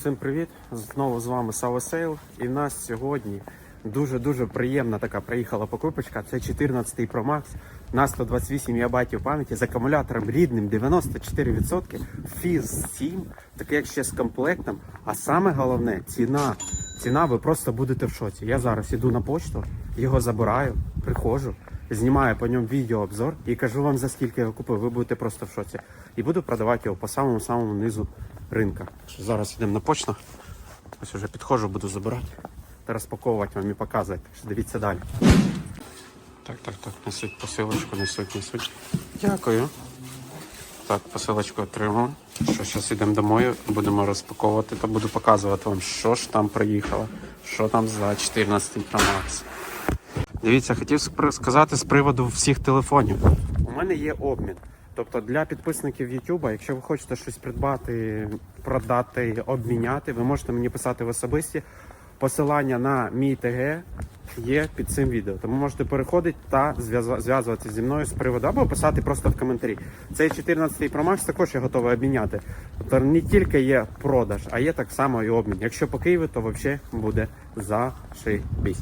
Всім привіт! Знову з вами Савасейл. І в нас сьогодні дуже-дуже приємна така приїхала покупочка. Це 14 Pro Max на 128 ГБ пам'яті з акумулятором рідним 94%, фіз 7, таке як ще з комплектом. А саме головне ціна. Ціна, ви просто будете в шоці. Я зараз іду на почту, його забираю, приходжу, знімаю по ньому відеообзор і кажу вам за скільки я купив. Ви будете просто в шоці. І буду продавати його по самому самому низу ринка. Зараз йдемо на почту. Ось вже підходжу, буду забирати та розпаковувати вам і показувати. Дивіться далі. Так, так, так, несуть посилочку, несуть, несуть. Дякую. Так, посилочку отримав. Що зараз йдемо домой, будемо розпаковувати та буду показувати вам, що ж там приїхало, що там за 14 Pro Max. Дивіться, хотів сказати з приводу всіх телефонів. У мене є обмін. Тобто для підписників YouTube, якщо ви хочете щось придбати, продати, обміняти, ви можете мені писати в особисті. Посилання на мій ТГ є під цим відео. Тому можете переходити та зв'язуватися зі мною з приводу або писати просто в коментарі. Цей 14 Pro Max також я готовий обміняти. Тобто не тільки є продаж, а є так само і обмін. Якщо по Києву, то взагалі буде зашибісь.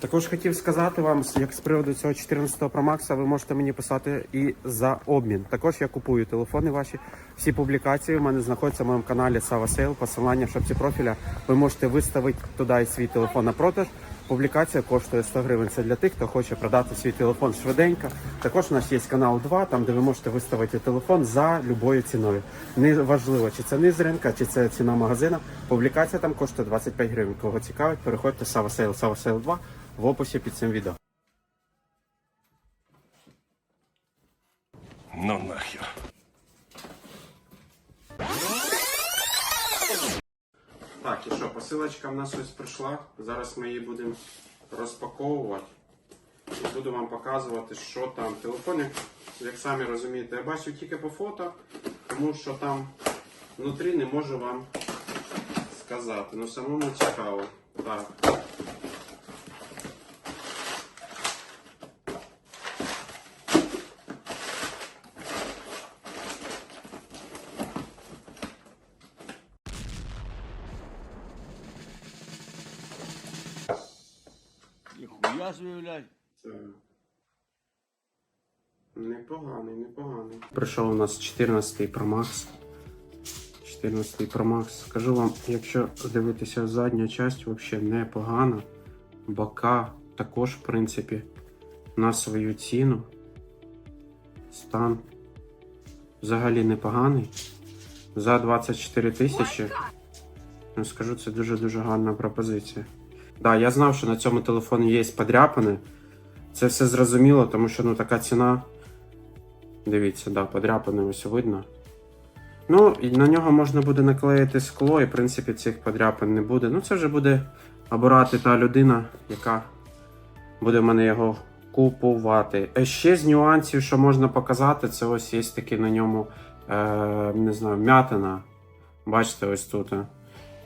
Також хотів сказати вам, як з приводу цього 14 Pro Max, ви можете мені писати і за обмін. Також я купую телефони ваші. Всі публікації у мене знаходяться в моєму каналі Sale. Посилання в шапці профіля. Ви можете виставити туди свій телефон на продаж. Публікація коштує 100 гривень. Це для тих, хто хоче продати свій телефон швиденько. Також у нас є канал 2, там де ви можете виставити телефон за любою ціною. Не важливо, чи це низ ринка, чи це ціна магазина. Публікація там коштує 25 гривень. Кого цікавить, переходьте в Sale, Sava 2 в описі під цим відео. Ну нахер. Так, і що, посилочка в нас ось прийшла. Зараз ми її будемо розпаковувати. І буду вам показувати, що там. Телефон, як, самі розумієте, я бачив тільки по фото, тому що там внутрі не можу вам сказати. Ну самому цікаво. Так. Собі. Це непоганий, непоганий. Прийшов у нас 14 Pro Max. 14 Pro Max. Скажу вам, якщо дивитися задня часть, взагалі непогана. Бока також, в принципі, на свою ціну. Стан взагалі непоганий. За 24 тисячі. Ну, скажу, це дуже-дуже гарна пропозиція. Да, я знав, що на цьому телефоні є подряпини. Це все зрозуміло, тому що ну така ціна. Дивіться, да, подряпини ось видно. Ну, і на нього можна буде наклеїти скло, і в принципі цих подряпин не буде. Ну, це вже буде обирати та людина, яка буде в мене його купувати. Е, Ще з нюансів, що можна показати, це ось є таки на ньому, е, не знаю, м'ятина. Бачите, ось тут.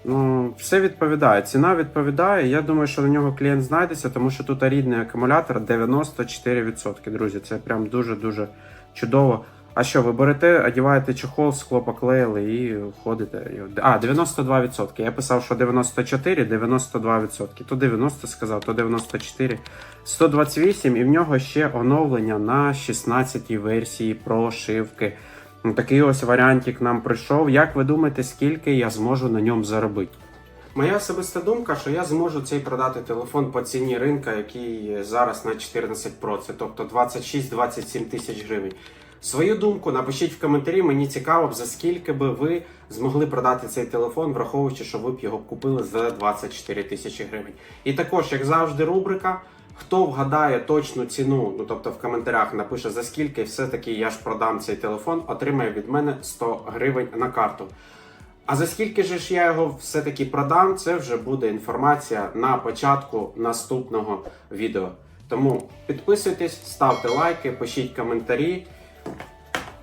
Ну, все відповідає. Ціна відповідає. Я думаю, що на нього клієнт знайдеться, тому що тут рідний акумулятор 94%. Друзі, це прям дуже-дуже чудово. А що, ви берете, одягаєте чохол, скло поклеїли і ходите. А, 92%. Я писав, що 94, 92%. То 90 сказав, то 94. 128 і в нього ще оновлення на 16 версії прошивки. Ну, Такий ось варіантик нам прийшов. Як ви думаєте, скільки я зможу на ньому заробити? Моя особиста думка, що я зможу цей продати телефон по ціні ринка, який зараз на 14 Pro, це тобто 26-27 тисяч гривень. Свою думку напишіть в коментарі, мені цікаво за скільки би ви змогли продати цей телефон, враховуючи, що ви б його купили за 24 тисячі гривень. І також, як завжди, рубрика. Хто вгадає точну ціну, ну тобто в коментарях напише за скільки, все-таки я ж продам цей телефон, отримає від мене 100 гривень на карту. А за скільки же ж я його все-таки продам, це вже буде інформація на початку наступного відео. Тому підписуйтесь, ставте лайки, пишіть коментарі.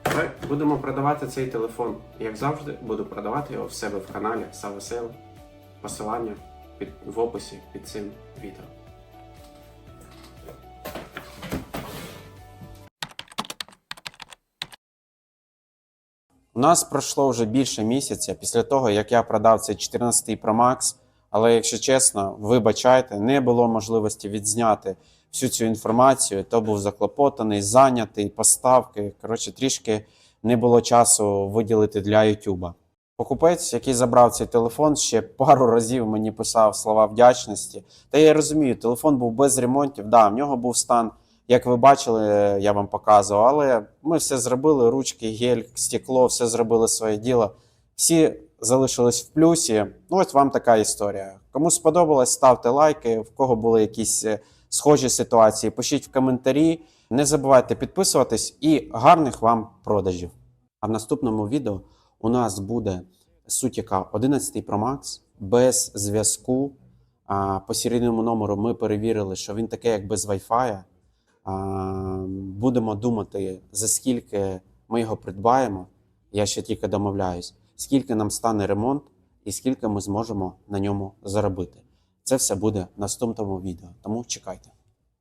Та Будемо продавати цей телефон. Як завжди, буду продавати його в себе в каналі Савесел. Посилання під, в описі під цим відео. У нас пройшло вже більше місяця після того, як я продав цей 14 Pro Max. Але, якщо чесно, вибачайте, не було можливості відзняти всю цю інформацію. То був заклопотаний, зайнятий, поставки. Коротше, трішки не було часу виділити для YouTube. Покупець, який забрав цей телефон, ще пару разів мені писав слова вдячності. Та я розумію, телефон був без ремонтів. Да, в нього був стан, як ви бачили, я вам показував, але ми все зробили: ручки, гель, стекло, все зробили своє діло. Всі залишились в плюсі. Ну, ось вам така історія. Кому сподобалось, ставте лайки. В кого були якісь е, схожі ситуації, пишіть в коментарі. Не забувайте підписуватись і гарних вам продажів. А в наступному відео у нас буде суть яка 11 Pro Max без зв'язку. По серійному номеру ми перевірили, що він такий, як без Wi-Fi. Будемо думати, за скільки ми його придбаємо. Я ще тільки домовляюсь, скільки нам стане ремонт і скільки ми зможемо на ньому заробити. Це все буде в наступному відео, тому чекайте.